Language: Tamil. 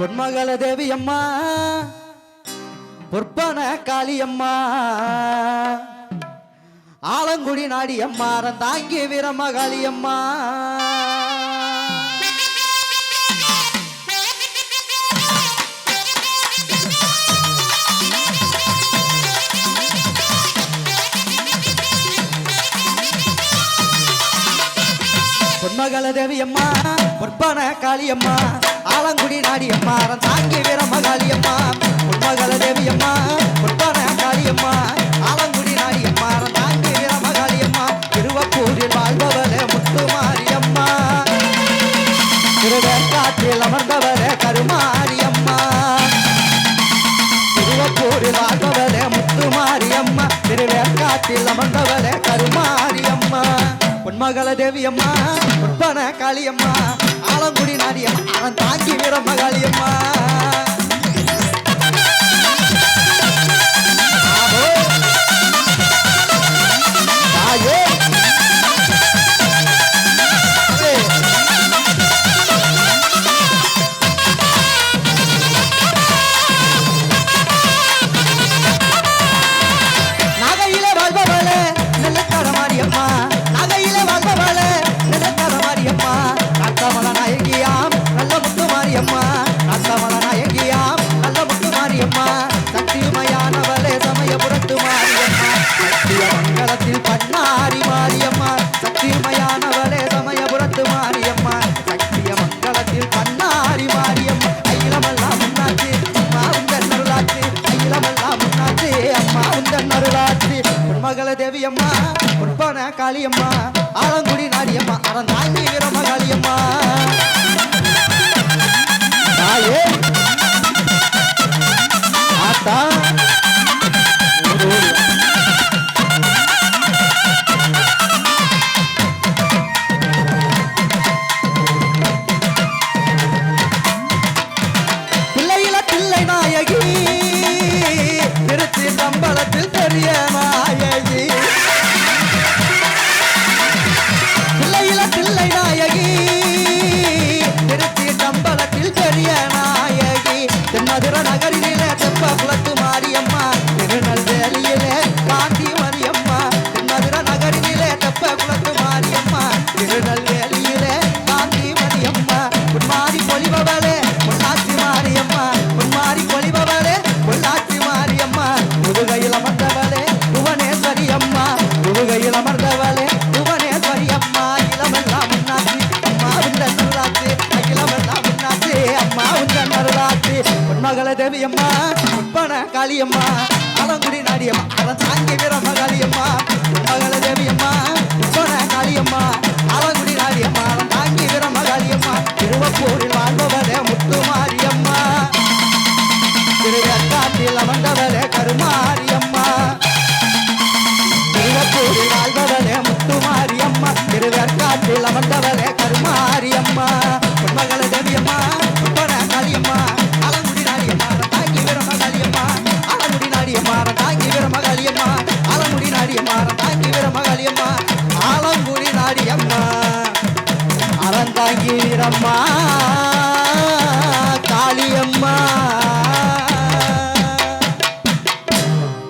பொன்மகள தேவி அம்மா பொற்பன காளியம்மா ஆலங்குடி நாடியம்மா தாங்கி வீரமகாளியம்மா. மகள தேவி அம்மா பொற்பன காளியம்மா ஆலங்குடி நாடியம்மா தாங்கி வீரமகாளியம்மா பொன்மகள தேவி அம்மா பொற்பன காளியம்மா ஆலங்குடி நாடியம்மா தாங்கி வீரமகாளியம்மா திருவப்பூரில் வாழ்பவளே முத்துமாரியம்மா. திருவேற்காற்றில் அமர்ந்தவரே கருமாரியம்மா. திருவப்பூரில் வாழ்பவரே முத்துமாரியம்மா திருவேற்காட்டில் அமர்ந்தவரே கருமாரியம்மா மகள தேவியம்மா உற்பன காளியம்மா ஆலங்குடி நாடியம்மா அவன் தாங்கி வீரம்ம மாரியம்மா சக்திய மங்களத்தில் பண்ணாரி மாரியம்மா சக்திமயானவளே சமயபுரத்து மாரியம்மா சக்திய மங்களத்தில் பண்ணாரி மாரியம்மா அகிலமெல்லாம் முன்னாச்சு அம்மாவும் தன்னருளாச்சு அருளாச்சு அகிலமெல்லாம் முன்னாச்சு அம்மாவும் தன்னருளாச்சு மகள தேவியம்மா பொற்பன காளியம்மா ஆலங்குடி நாடியம்மா அறன் வீரமகாளியம்மா. பெரிய நாயகி தேவியம்மா தேவி அம்மா காளியம்மா அலங்குடி நாடியம்மா. வீர மகாளியம்மா ஆலங்குடி நாடியம்மா அறந்தாங்கி வீர மகாளியம்மா ஆலங்குடி நாடியம்மா. அறந்தாங்கி வீரம்மா காளியம்மா.